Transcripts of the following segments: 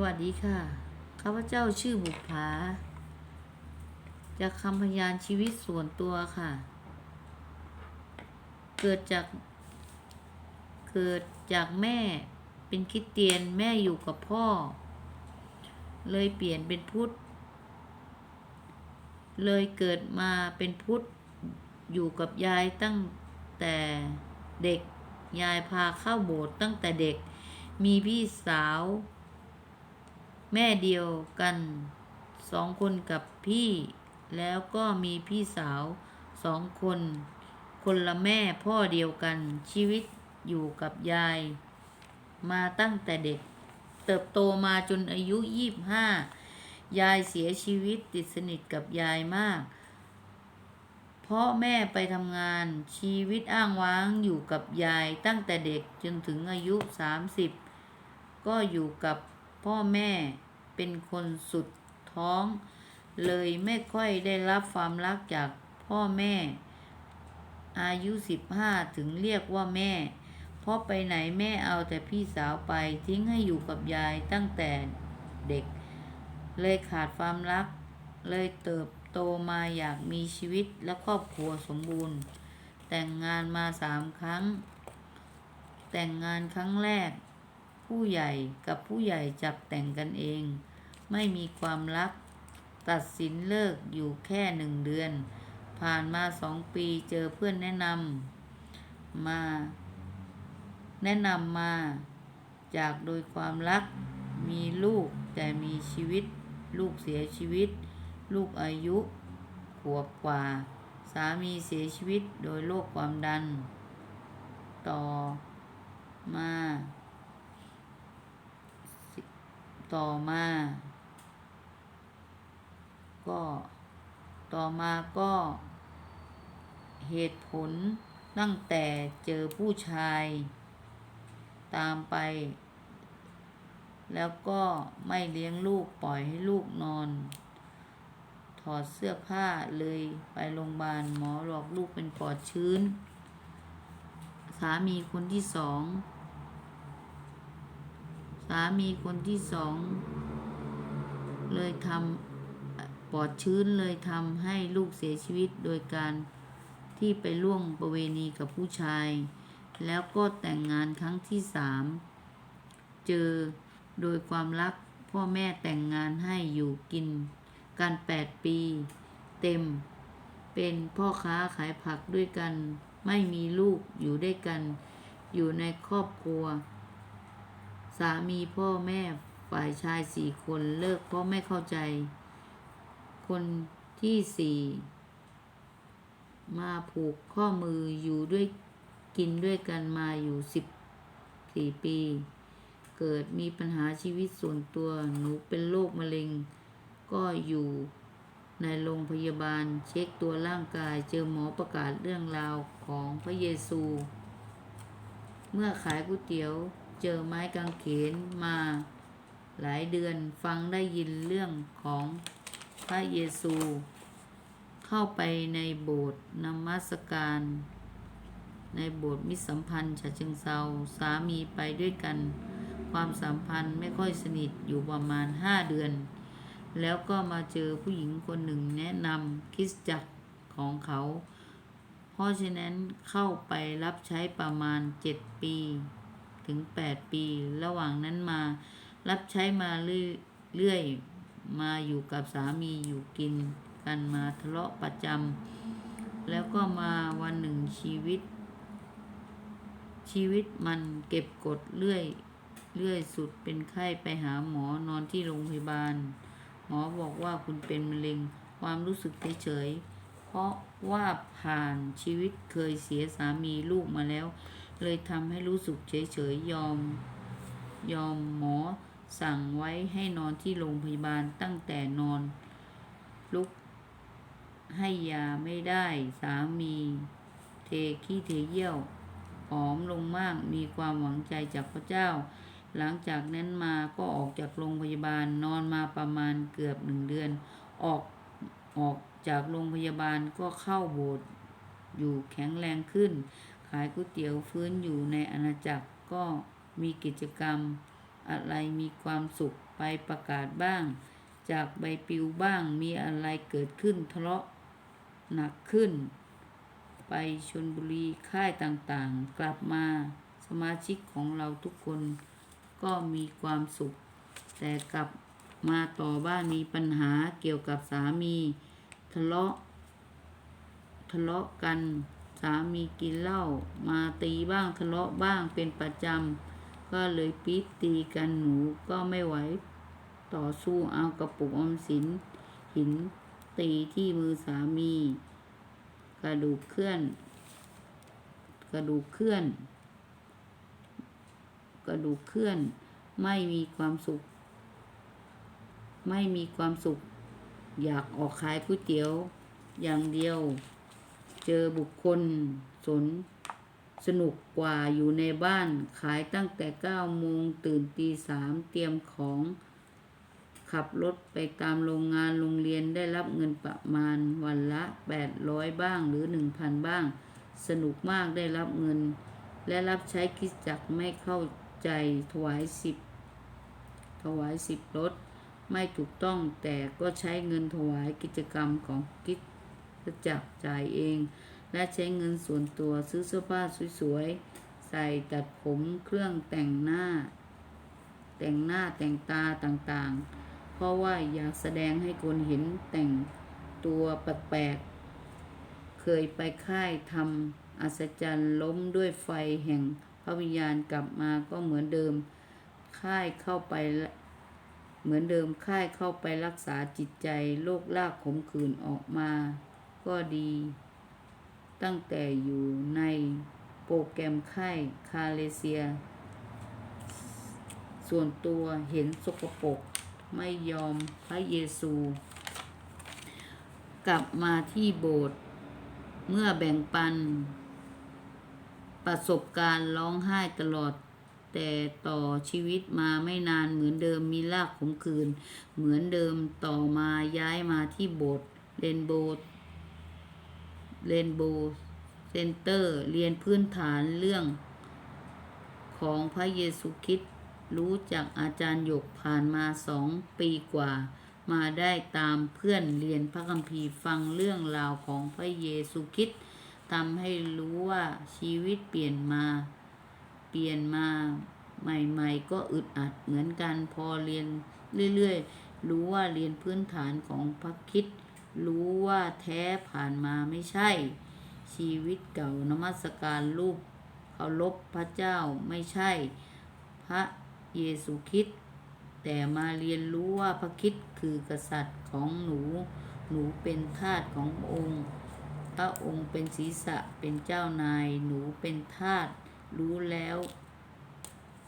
วัสดีค่ะ ข้าพเจ้าชื่อบุภาจากคำพยานชีวิตส่วนตัวค่ะ เกิดจาก เกิดจากแม่เป็นคริดเตียนแม่อยู่กับพ่อ เลยเปลี่ยนเป็นพุทธ เลยเกิดมาเป็นพุทธ อยู่กับยายตั้งแต่เด็ก ยายพาเข้าโบสถ์ตั้งแต่เด็ก มีพี่สาว แม่เดียวกันสองคนกับพี่ แล้วก็มีพี่สาวสองคน คนละแม่พ่อเดียวกันชีวิตอยู่กับยาย มาตั้งแต่เด็ก เติบโตมาจนอายุยี่บห้ายายเสียชีวิตติดสนิทกับยายมาก เพราะแม่ไปทำงานชีวิตอ้างว้างอยู่กับยายตั้งแต่เด็กจนถึงอายุ30ก็อยู่กับ พ่อแม่เป็นคนสุดท้อง เลยไม่ค่อยได้รับความรักจากพ่อแม่ อายุ 15 ถึงเรียกว่าแม่ เพราะไปไหนแม่เอาแต่พี่สาวไปทิ้งให้อยู่กับยายตั้งแต่เด็ก เลยขาดความรัก เลยเติบโตมาอยากมีชีวิตและครอบครัวสมบูรณ์ แต่งงานมาสามครั้ง แต่งงานครั้งแรก ผู้ใหญ่กับผู้ใหญ่จับแต่งกันเอง ไม่มีความรัก ตัดสินเลิกอยู่แค่หนึ่งเดือน ผ่านมาสองปีเจอเพื่อนแนะนำมา แนะนำมาจากโดยความรัก มีลูกแต่มีชีวิต ลูกเสียชีวิต ลูกอายุขวบกว่า สามีเสียชีวิตโดยโรคความดัน ต่อมา ต่อมา ก็ ต่อมาก็ เหตุผลตั้งแต่เจอผู้ชาย ตามไป แล้วก็ไม่เลี้ยงลูกปล่อยให้ลูกนอน ถอดเสื้อผ้าเลยไปโรงพยาบาลหมอหลอกลูกเป็นปอดชื้น สามีคนที่สองามีคนที่สอง เลยทำปอดชื้นเลยทำให้ลูกเสียชีวิตโดยการที่ไปล่วงประเวณีกับผู้ชาย แล้วก็แต่งงานครั้งที่สามเจอโดยความรักพ่อแม่แต่งงานให้อยู่กินกันแปดปี เต็ม เป็นพ่อค้าขายผักด้วยกัน ไม่มีลูกอยู่ด้วยกัน อยู่ในครอบครัว สามีพ่อแม่ฝ่ายชายสี่คนเลิกเพราะไม่เข้าใจ คนที่สี่มาผูกข้อมืออยู่ด้วยกินด้วยกันมาอยู่สิบสี่ปี เกิดมีปัญหาชีวิตส่วนตัวหนูเป็นโรคมะเร็ง ก็อยู่ในโรงพยาบาลเช็คตัวร่างกายเจอหมอประกาศเรื่องราวของพระเยซู เมื่อขายก๋วยเตี๋ยว เจอไม้กางเขนมาหลายเดือนฟังได้ยินเรื่องของพระเยซู เข้าไปในโบสถ์นมัสการ ในโบสถ์มิสัมพันธ์ฉะเชิงเซาสามีไปด้วยกัน ความสัมพันธ์ไม่ค่อยสนิทอยู่ประมาณห้าเดือน แล้วก็มาเจอผู้หญิงคนหนึ่งแนะนำคริสจักรของเขา เพราะฉะนั้นเข้าไปรับใช้ประมาณเจ็ดปี ถึงแปดปี ระหว่างนั้นมา รับใช้มาเรื่อยๆมาอยู่กับสามีอยู่กินกันมาทะเลาะประจำแล้วก็มาวันหนึ่งชีวิต ชีวิตมันเก็บกดเรื่อยเรื่อยสุดเป็นไข้ไปหาหมอนอนที่โรงพยาบาล หมอบอกว่าคุณเป็นมะเร็งความรู้สึกเฉยๆเพราะว่าผ่านชีวิตเคยเสียสามีลูกมาแล้ว เลยทำให้รู้สึกเฉยๆยอม ยอมหมอสั่งไว้ให้นอนที่โรงพยาบาลตั้งแต่นอน ลุก ให้ยาไม่ได้สามี เทขี้เทเยี่ยวผอมลงมากมีความหวังใจจากพระเจ้า หลังจากนั้นมาก็ออกจากโรงพยาบาลนอนมาประมาณเกือบหนึ่งเดือน ออกออกจากโรงพยาบาลก็เข้าโบสถ์อยู่แข็งแรงขึ้นายก๋วยเตี๋ยวฟื้นอยู่ในอาณาจักรก็มีกิจกรรม อะไรมีความสุขไปประกาศบ้าง จากใบปลิวบ้างมีอะไรเกิดขึ้นทะเลาะหนักขึ้น ไปชนบุรีค่ายต่างๆ กลับมาสมาชิกของเราทุกคนก็มีความสุข แต่กลับมาต่อบ้านมีปัญหาเกี่ยวกับสามี ทะเลาะ ทะเลาะกัน สามีกินเหล้ามาตีบ้างทะเลาะบ้างเป็นประจำ ก็เลยปีดตีกันหนูก็ไม่ไหว ต่อสู้เอากระปุกออมสิน หินตีที่มือสามี กระดูกเคลื่อน กระดูกเคลื่อน กระดูกเคลื่อน ไม่มีความสุข ไม่มีความสุข อยากออกขายก๋วยเตี๋ยวอย่างเดียว เจอบุคคลสนสนุกกว่าอยู่ในบ้านขายตั้งแต่เก้าโมงตื่นตีสามเตรียมของ ขับรถไปตามโรงงานโรงเรียนได้รับเงินประมาณวันละแปดร้อยบ้างหรือหนึ่งพันบ้าง สนุกมากได้รับเงิน และรับใช้คิดจักไม่เข้าใจถวายสิบถวายสิบรถ ไม่ถูกต้องแต่ก็ใช้เงินถวายกิจกรรมของกิจ คริดจักรจ่ายเอง และใช้เงินส่วนตัวซื้อเสื้อผ้าสวยๆ ใส่ตัดผมเครื่องแต่งหน้า แต่งหน้าแต่งตาต่างๆ เพราะว่าอยากแสดงให้คนเห็นแต่งตัวแปลกๆ เคยไปค่ายทำอัศจรรย์ล้มด้วยไฟแห่งพระวิญญาณกลับมาก็เหมือนเดิม ค่ายเข้าไปเหมือนเดิมค่ายเข้าไปรักษาจิตใจโรคลากขมขื่นออกมา ก็ดี ตั้งแต่อยู่ในโปรแกรมค่ายคาเลเซีย ส่วนตัวเห็นสกปรกไม่ยอมพระเยซู กลับมาที่โบสถ์เมื่อแบ่งปัน ประสบการณ์ร้องไห้ตลอด แต่ต่อชีวิตมาไม่นานเหมือนเดิมมีลากขมขืน เหมือนเดิมต่อมาย้ายมาที่โบสถ์เรนโบว์ เรนโบว์เซนเตอร์ เรียนพื้นฐานเรื่องของพระเยซูคริสต์รู้จักอาจารย์หยกผ่านมาสองปีกว่า มาได้ตามเพื่อนเรียนพระคัมภีร์ฟังเรื่องราวของพระเยซูคริสต์ทำให้รู้ว่าชีวิตเปลี่ยนมา เปลี่ยนมาใหม่ๆ ก็อึดอัดเหมือนกันพอเรียนเรื่อยๆ รู้ว่าเรียนพื้นฐานของพระคิด รู้ว่าแท้ผ่านมาไม่ใช่ ชีวิตเก่านมัสการรูปเคารพพระเจ้าไม่ใช่ พระเยซูคริสต์แต่มาเรียนรู้ว่าพระคิดคือกษัตริย์ของหนู หนูเป็นทาสขององค์ พระองค์เป็นศีรษะเป็นเจ้านาย หนูเป็นทาสรู้แล้ว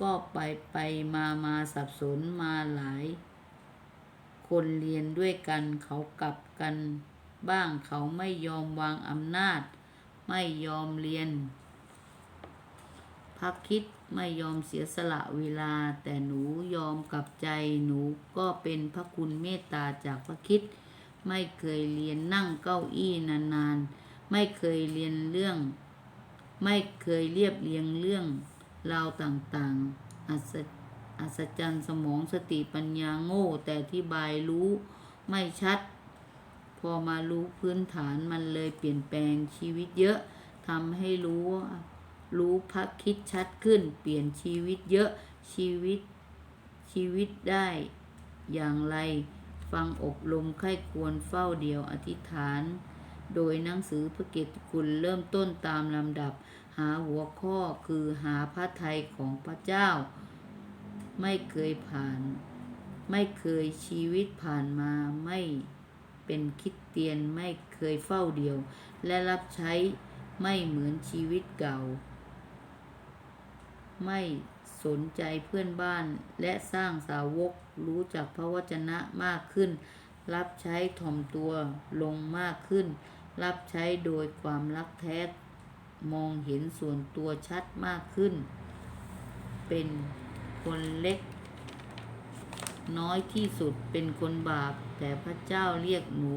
ก็ไปไปมามาสับสนมาหลาย คนเรียนด้วยกันเขากลับกันบ้างเขาไม่ยอมวางอำนาจ ไม่ยอมเรียน พักคิดไม่ยอมเสียสละเวลา แต่หนูยอมกลับใจหนูก็เป็นพระคุณเมตตาจากพระคิด ไม่เคยเรียนนั่งเก้าอี้นานๆ ไม่เคยเรียนเรื่อง ไม่เคยเรียบเรียงเรื่องราวต่างๆ อัศ อัศจรรย์สมองสติปัญญาโง่ แต่ที่บายรู้ไม่ชัด พอมารู้พื้นฐานมันเลยเปลี่ยนแปลงชีวิตเยอะทำให้รู้ว่ารู้พักคิดชัดขึ้น เปลี่ยนชีวิตเยอะชีวิตชีวิตได้อย่างไร ฟังอบรมไข้ควรเฝ้าเดียวอธิษฐาน โดยหนังสือพระเกตคุณเริ่มต้นตามลำดับ หาหัวข้อคือหาพระทัยของพระเจ้า ไม่เคยผ่าน ไม่เคยชีวิตผ่านมาไม่เป็นคิดเตียนไม่เคยเฝ้าเดียว และรับใช้ไม่เหมือนชีวิตเก่า ไม่สนใจเพื่อนบ้านและสร้างสาวกรู้จักพระวจนะมากขึ้น รับใช้ถ่อมตัวลงมากขึ้น รับใช้โดยความรักแท้มองเห็นส่วนตัวชัดมากขึ้น เป็น คนเล็ก น้อยที่สุดเป็นคนบาป แต่พระเจ้าเรียกหนู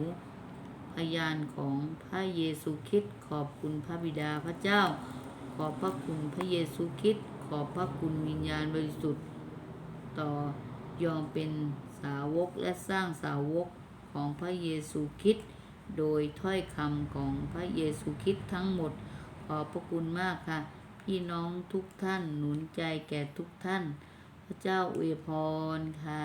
พยานของพระเยซูคริสต์ขอบคุณพระบิดาพระเจ้า ขอบพระคุณพระเยซูคริสต์ขอบพระคุณวิญญาณบริสุทธิ์ ต่อยอมเป็นสาวกและสร้างสาวกของพระเยซูคริสต์โดยถ้อยคำของพระเยซูคริสต์ทั้งหมด ขอบพระคุณมากค่ะ พี่น้องทุกท่านหนุนใจแก่ทุกท่าน พระเจ้าอวยพรค่ะ